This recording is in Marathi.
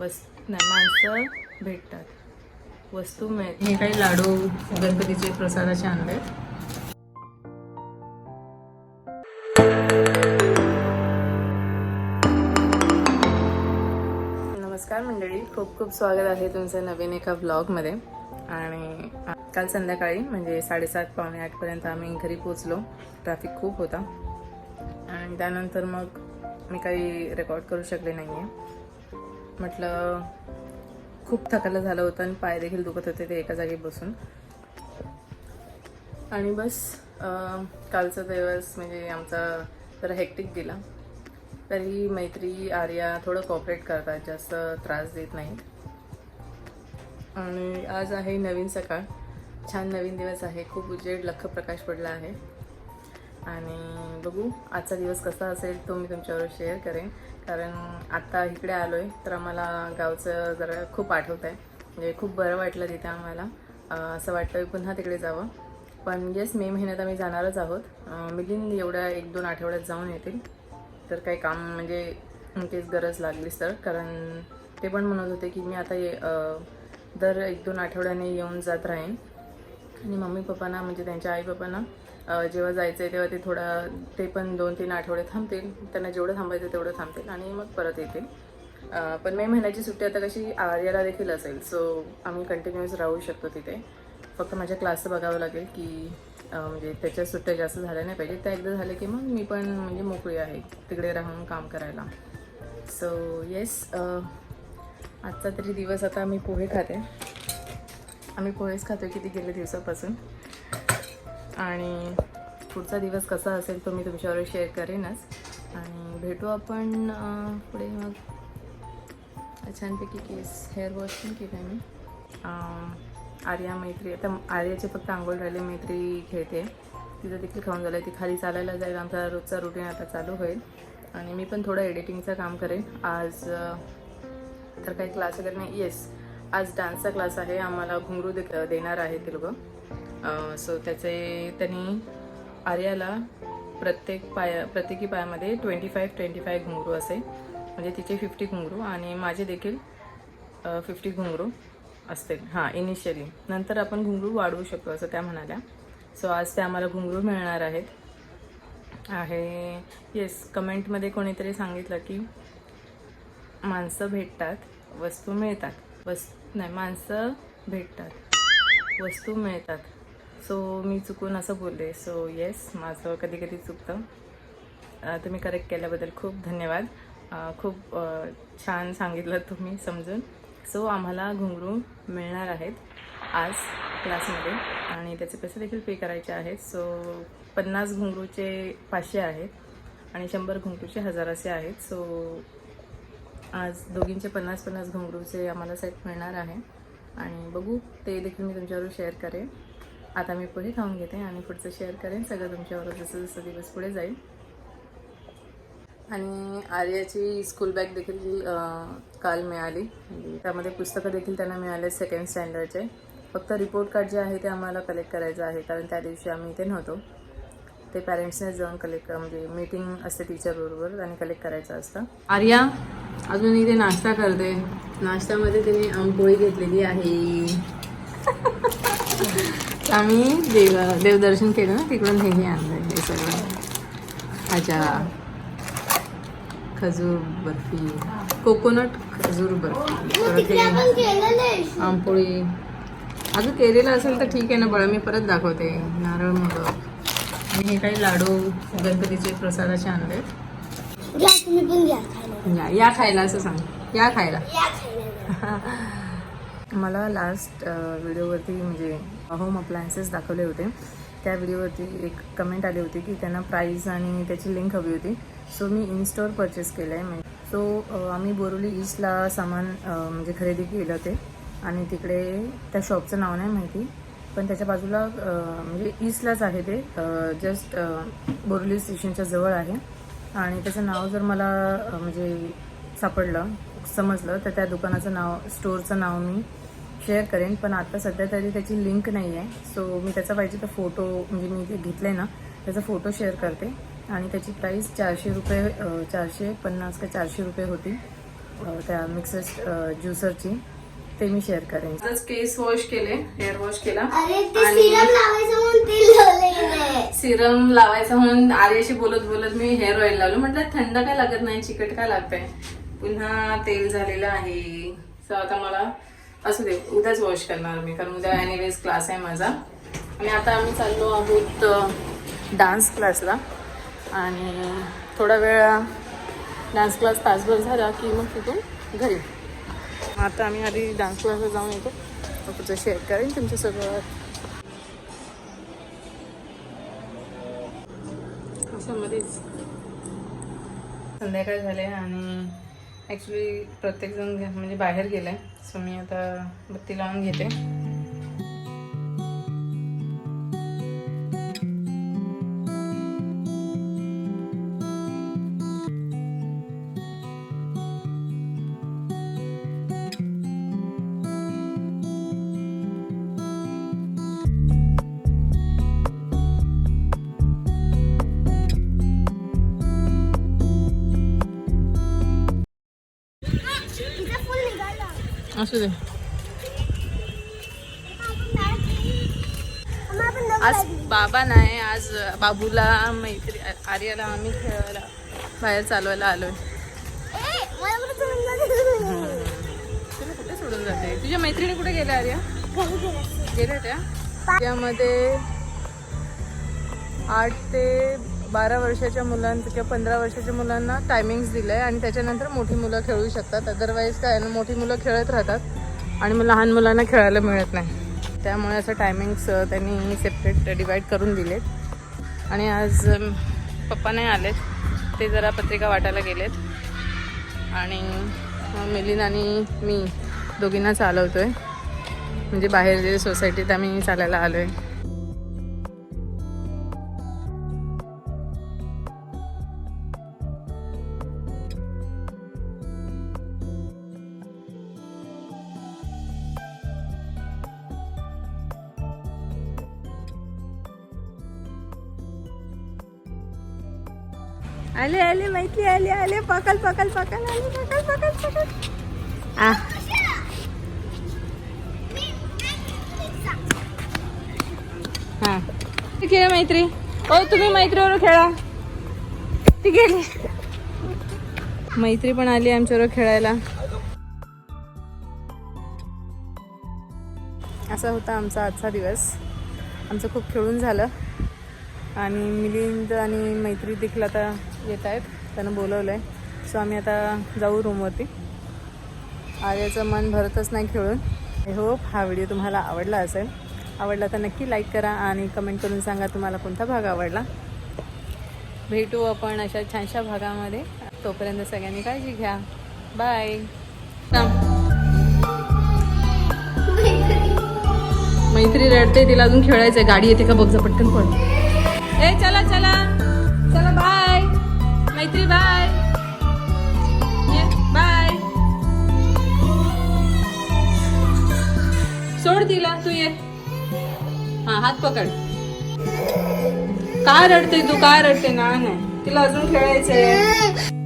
वस नाही माणसं भेटतात. वस्तू मिळत हे काही लाडू गणपतीचे प्रसादाचे आणले. नमस्कार मंडळी. खूप खूप स्वागत आहे तुमचं नवीन एका ब्लॉगमध्ये आणि काल संध्याकाळी म्हणजे साडेसात पावणे आठपर्यंत आम्ही घरी पोचलो ट्रॅफिक खूप होता. आणि त्यानंतर मग मी काही रेकॉर्ड करू शकले नाही आहे म्हटलं खूप थकायला झालं होतं आणि पाय देखील दुखत होते ते एका जागी बसून. आणि बस कालचा दिवस म्हणजे आमचा जरा हेक्टिक गेला. तरी मैत्री आर्या थोडं कॉपरेट करतात जास्त त्रास देत नाही आणि आज आहे नवीन सकाळ. छान नवीन दिवस आहे. खूप उजेड लख प्रकाश पडला आहे. आणि बघू आजचा दिवस कसा असेल तो मी तुमच्यावर शेअर करेन. कारण आत्ता इकडे आलो आहे तर आम्हाला गावचं जरा खूप आठवत आहे. म्हणजे खूप बरं वाटलं तिथे आम्हाला. असं वाटतं पुन्हा तिकडे जावं. पण येस मे महिन्यात आम्ही जाणारच आहोत. मिलिंद एवढ्या एक दोन आठवड्यात जाऊन येतील. तर काही काम म्हणजे इनकेस गरज लागलीच तर. कारण ते पण म्हणत होते की मी आता ये दर एक दोन आठवड्याने येऊन जात राहीन. आणि मम्मी पप्पांना म्हणजे त्यांच्या आई पप्पांना जेव्हा जायचं आहे तेव्हा ते थोडा ते पण दोन तीन आठवडे थांबतील. त्यांना जेवढं थांबायचं तेवढं थांबतील आणि मग परत येतील. पण मे महिन्याची सुट्टी आता कशी आर्याला देखील असेल. सो आम्ही कंटिन्युअस राहू शकतो तिथे. फक्त माझ्या क्लासचं बघावं लागेल की म्हणजे त्याच्या सुट्ट्या जास्त झाल्या नाही पाहिजे त्या एकदा झाल्या की मग मी पण म्हणजे मोकळी आहे. तिकडे राहून काम करायला. सो येस आजचा तरी दिवस आता मी पोहे खाते. आम्ही पोहेच खातो किती गेले दिवसापासून. आणि पुढचा दिवस कसा असेल तो मी तुमच्यावर शेअर करेनच. आणि भेटू आपण पुढे मग. छानपैकी केस हेअर वॉश पण केलं मी. आर्या मैत्री आता आर्याचे फक्त आंघोळ राहिले मैत्री खेळते तिचं देखील खाऊन झालं ती खाली चालायला जाईल आमचा रोजचा रुटीन आता चालू होईल. आणि मी पण थोडं एडिटिंगचं काम करेन. आज तर काही क्लास वगैरे नाही येस आज डान्सचा क्लास आहे आम्हाला घुंगरू दे देणार आहे ते लोकं. सो त्याचे त्यांनी आर्याला प्रत्येक पाया प्रत्येकी पायामध्ये ट्वेंटी फाईव्ह ट्वेंटी फाईव्ह घुंगरू असे म्हणजे तिचे फिफ्टी घुंगरू आणि माझे देखील फिफ्टी घुंगरू असतील. हां इनिशियली नंतर आपण घुंगरू वाढवू शकतो असं त्या म्हणाल्या. सो आज त्या आम्हाला घुंगरू मिळणार आहेत. आहे येस कमेंटमध्ये कोणीतरी सांगितलं की माणसं भेटतात वस्तू मिळतात. वस् नाही माणसं भेटतात. वस्तू मिळतात. सो मी चुकून असं बोलले. सो येस माझं कधी कधी चुकतं तुम्ही करेक्ट केल्याबद्दल खूप धन्यवाद. खूप छान सांगितलं तुम्ही समजून. सो आम्हाला घुंगरू मिळणार आहेत आज क्लासमध्ये. आणि त्याचे पैसे देखील पे करायचे आहेत. सो पन्नास घुंगरूचे पाचशे आहेत. आणि शंभर घुंगरूचे हजार असे आहेत. सो आज दोघींचे पन्नास पन्नास घुंगरूचे आम्हाला सेट मिळणार आहे. आणि बघू ते देखील मी तुमच्यावर शेअर करेन. आता मी पुढे खाऊन घेते आणि पुढचं शेअर करेन. सगळं तुमच्यावर जसं जसं दिवस पुढे जाईल. आणि आर्याची स्कूल बॅग देखील काल मिळाली. म्हणजे त्यामध्ये पुस्तकं देखील त्यांना मिळाले सेकंड स्टँडर्डचे फक्त रिपोर्ट कार्ड जे आहे ते आम्हाला कलेक्ट करायचं आहे कारण त्या दिवशी आम्ही इथे नव्हतो. ते पॅरेंट्सने जाऊन कलेक्ट म्हणजे मीटिंग असते टीचरबरोबर आणि कलेक्ट करायचं असतं. आर्या अजून इथे नाश्ता करते. नाश्त्यामध्ये तिने आंबोळी घेतलेली आहे. आम्ही देव देवदर्शन केलं ना तिकडून हे आणलं हे सगळं. अच्छा. खजूर बर्फी. कोकोनट खजूर बर्फी. परत हे आंबोळी. अजून केलेलं असेल तर ठीक आहे ना बळा मी परत दाखवते. नारळ मोदक आणि हे काही लाडू गणपतीचे प्रसादाचे आणले या या खायला असं सांग. या खायला. मला लास्ट व्हिडिओवरती म्हणजे होम अप्लायन्सेस दाखवले होते. त्या व्हिडिओवरती एक कमेंट आली होती की त्यांना प्राईस आणि त्याची लिंक हवी होती. सो मी इन स्टोअर परचेस केलं आहे सो आम्ही बोरोली ईस्टला सामान म्हणजे खरेदी केलं ते आणि तिकडे त्या शॉपचं नाव नाही माहिती. पण त्याच्या बाजूला म्हणजे ईस्टलाच आहे ते. जस्ट बोरोली स्टेशनच्या जवळ आहे. आणि त्याचं नाव जर मला म्हणजे सापडलं समजलं तर त्या दुकानाचं नाव स्टोअरचं नाव मी शेअर करेन पण आता सध्या तरी त्याची लिंक नाही आहे. सो मी त्याचा पाहिजे तर फोटो म्हणजे मी जे घेतलं आहे ना त्याचा फोटो शेअर करते. आणि त्याची प्राईस चारशे रुपये चारशे पन्नास का चारशे रुपये होती त्या मिक्सर ज्युसरची ते मी शेअर करेन. केस वॉश केले हेअर वॉश केला. अरे ते आणि- सिरम लावायचं म्हणून तेल लावलेलं सिरम लावायचं म्हणून आर्याशी बोलत बोलत मी हेअर ऑइल लावलं. म्हटलं थंड काय लागत नाही चिकट काय लागतंय? पुन्हा तेल झालेलं आहे. सो आता मला असू दे उद्याच वॉश करणार मी कारण उद्या एनिवेज क्लास आहे माझा. आणि आता आम्ही चाललो आहोत डान्स क्लासला आणि थोडा वेळ डान्स क्लास तासभर झाला की मग तिथून घरी. आता आम्ही आधी डान्स क्लासला जाऊन येतो. मग पुढचं शेअर करेन तुमच्यासोबत. असं मध्येच. संध्याकाळ झाले आणि ॲक्च्युली प्रत्येकजण म्हणजे बाहेर गेलं आहे सो मी आता बत्ती लावून घेते. असू दे. आज बाबा नाही आज बाबूला मैत्री आर्याला आम्ही खेळायला बाहेर चालवायला आलोय. सोडून जाते? तुला कुठे सोडून जाते? तुझ्या मैत्रिणी कुठे गेल्या आर्या? गेल्या त्या त्यामध्ये आठ ते बारा वर्षाच्या मुलांचं किंवा पंधरा वर्षाच्या मुलांना टायमिंग्स दिलं आहे आणि त्याच्यानंतर मोठी मुलं खेळू शकतात. अदरवाईज काय आहे ना मोठी मुलं खेळत राहतात आणि मग लहान मुलांना खेळायला मिळत नाही. त्यामुळे असं टायमिंग्स त्यांनी सेपरेट डिवाईड करून दिलेत. आणि आज पप्पा नाही आलेत. ते जरा पत्रिका वाटायला गेलेत. आणि मिलिन आणि मी दोघींना चालवतो आहे म्हणजे बाहेर जे सोसायटीत आम्ही चालायला आलो आहे आले आले मैत्री आले आले पकल पकल पकल आले पकल पकल पकल. आ. ठीक आहे मैत्री. ओ तुम्ही मैत्रीवर खेळा. ती गेली. मैत्री पण आली आमच्याबरोबर खेळायला. असा होता आमचा आजचा दिवस. आमचं खूप खेळून झालं. आणि मिलिंद आणि मैत्री देखील आता येत आहेत. त्यांना बोलवलं आहे सो आम्ही आता जाऊ रूमवरती आर्याचं मन भरतच नाही खेळून. आय होप हा व्हिडिओ तुम्हाला आवडला असेल. आवडला तर नक्की लाईक करा आणि कमेंट करून सांगा तुम्हाला कोणता भाग आवडला. भेटू आपण अशा छानशा भागामध्ये. तोपर्यंत सगळ्यांनी काळजी घ्या. बाय मैत्री रडते तिला अजून खेळायचंय. गाडी येते का बघ पटकन पण ए चला चला. मैत्री बाय. ये, बाय. सोड तिला तू ये. हा हात पकड. काय रडते तू? काय रडते? ना नाही तिला अजून खेळायचंय.